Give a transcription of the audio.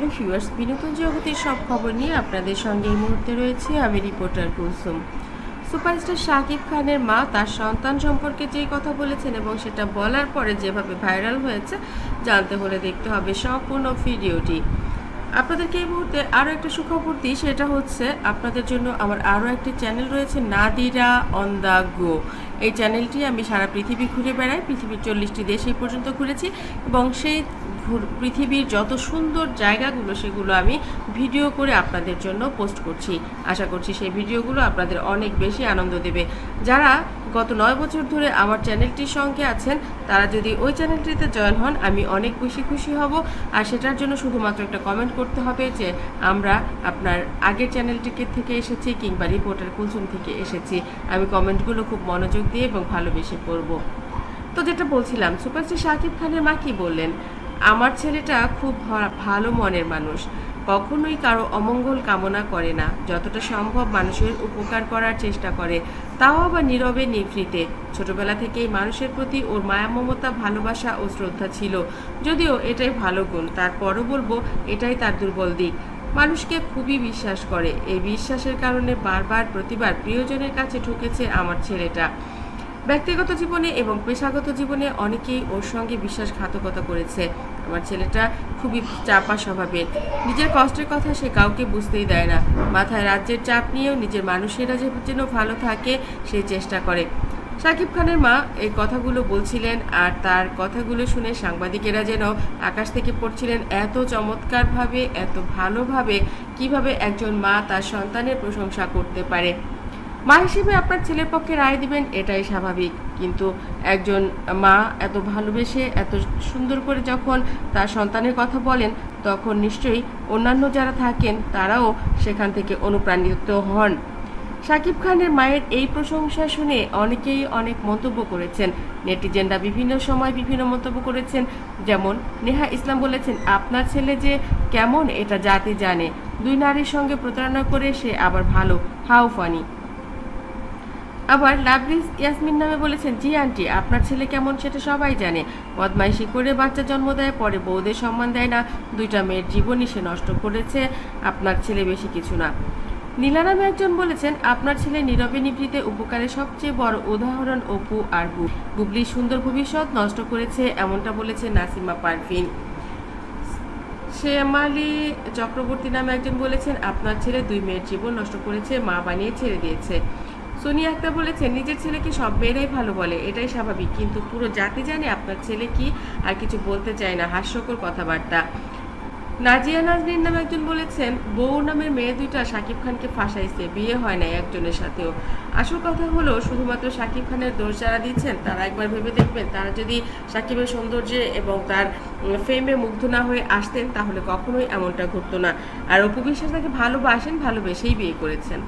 Viewers, বিনোদন জগতের সব খবর নিয়ে আপনাদের সঙ্গে এই মুহূর্তে রয়েছে আমি রিপোর্টার কুলসুম। সুপারস্টার শাকিব খানের মা, তার সন্তান সম্পর্কে যে কথা বলেছেন এবং সেটা বলার পরে যেভাবে ভাইরাল হয়েছে, জানতে হলে দেখতে হবে সম্পূর্ণ ভিডিওটি। আপনাদেরকে এই মুহূর্তে আরও একটা সুখবর দিই, সেটা হচ্ছে আপনাদের জন্য আমার আরও একটি চ্যানেল রয়েছে, নাদিরা অন দ্য গো। এই চ্যানেলটি আমি সারা পৃথিবী ঘুরে বেড়াই, পৃথিবীর চল্লিশটি দেশ এই পর্যন্ত ঘুরেছি এবং সেই পৃথিবীর যত সুন্দর জায়গাগুলো সেগুলো আমি ভিডিও করে আপনাদের জন্য পোস্ট করছি। আশা করছি সেই ভিডিওগুলো আপনাদের অনেক বেশি আনন্দ দেবে। যারা গত নয় বছর ধরে আমার চ্যানেলটির সঙ্গে আছেন, তারা যদি ওই চ্যানেলটিতে জয়েন হন, আমি অনেক বেশি খুশি হব। আর সেটার জন্য শুধুমাত্র একটা কমেন্ট করতে হবে যে, আমরা আপনার আগের চ্যানেলটিকে থেকে এসেছি কিংবা রিপোর্টার কুলসুম থেকে এসেছি। আমি কমেন্টগুলো খুব মনোযোগ দিয়ে এবং ভালোবেসে পড়ব। তো যেটা বলছিলাম, সুপারস্টার শাকিব খানের মা কি বললেন? আমার ছেলেটা খুব ভালো মনের মানুষ। কখনোই কারও অমঙ্গল কামনা করে না। যতটা সম্ভব মানুষের উপকার করার চেষ্টা করে। তাও আবার নীরবে নিভৃতে। ছোটবেলা থেকেই মানুষের প্রতি ওর মায়া মমতা ভালোবাসা ও শ্রদ্ধা ছিল। যদিও এটাই ভালো গুণ, তারপরও বলব এটাই তার দুর্বল দিক। মানুষকে খুবই বিশ্বাস করে। এই বিশ্বাসের কারণে বারবার প্রতিবার প্রিয়জনের কাছে ঠুকেছে আমার ছেলেটা। ব্যক্তিগত জীবনে এবং পেশাগত জীবনে অনেকেই ওর সঙ্গে বিশ্বাসঘাতকতা করেছে। আমার ছেলেটা খুবই চাপা স্বভাবের। নিজের কষ্টের কথা সে কাউকে বুঝতেই দেয় না। মাথায় রাজ্যের চাপ নিয়েও নিজের মানুষেরা যে- যেন ভালো থাকে সেই চেষ্টা করে। সাকিব খানের মা এই কথাগুলো বলছিলেন আর তার কথাগুলো শুনে সাংবাদিকেরা যেন আকাশ থেকে পড়ছিলেন, এত চমৎকারভাবে, এত ভালোভাবে কীভাবে একজন মা তার সন্তানের প্রশংসা করতে পারে। মা হিসেবে আপনার ছেলের পক্ষে রায় দিবেন, এটাই স্বাভাবিক। কিন্তু একজন মা এত ভালোবেসে, এত সুন্দর করে যখন তার সন্তানের কথা বলেন, তখন নিশ্চয়ই অন্যান্য যারা থাকেন, তারাও সেখান থেকে অনুপ্রাণিত হন। শাকিব খানের মায়ের এই প্রশংসা শুনে অনেকেই অনেক মন্তব্য করেছেন। নেটিজেনরা বিভিন্ন সময় বিভিন্ন মন্তব্য করেছেন। যেমন নেহা ইসলাম বলেছেন, আপনার ছেলে যে কেমন, এটা জাতি জানে। দুই নারীর সঙ্গে প্রতারণা করে সে আবার ভালো। How funny. আবার লাভরিজ ইয়াসমিন নামে বলেছেন, জি, আন্টি, আপনার ছেলে কেমন সেটা সবাই জানে। বদমাইশি করে বাচ্চা জন্ম দেয়, পরে বউদের সম্মান দেয় না। দুইটা মেয়ের জীবনই সে নষ্ট করেছে, আপনার ছেলে বেশি কিছু না। নীলা নামে একজন বলেছেন, আপনার ছেলে নীরবে নিভৃতে উপকারের সবচেয়ে বড় উদাহরণ অপু আর বু। বুবলির সুন্দর ভবিষ্যৎ নষ্ট করেছে, এমনটা বলেছে নাসিমা পারভিন। শেমালি চক্রবর্তী নামে একজন বলেছেন, আপনার ছেলে দুই মেয়ের জীবন নষ্ট করেছে, মা বানিয়ে ছেড়ে দিয়েছে। সোনিয়া আক্তার বলেছেন, নিজের ছেলেকে সব মেয়েরাই ভালো বলে, এটাই স্বাভাবিক। কিন্তু পুরো জাতি জানে আপনার ছেলে কি, আর কিছু বলতে চায় না। হাস্যকর কথাবার্তা। নাজিয়া নাজনীন নামে একজন বলেছেন, বউ নামের মেয়ে দুইটা শাকিব খানকে ফাঁসাইছে, বিয়ে হয় নাই একজনের সাথেও। আসল কথা হলো, শুধুমাত্র শাকিব খানের দোষ যারা দিচ্ছেন তারা একবার ভেবে দেখবেন, তারা যদি শাকিবের সৌন্দর্যে এবং তার ফেমে মুগ্ধ না হয়ে আসতেন, তাহলে কখনোই এমনটা ঘটতো না। আর অপু বিশ্বাস তাকে ভালোবাসেন, ভালোবেসেই বিয়ে করেছেন।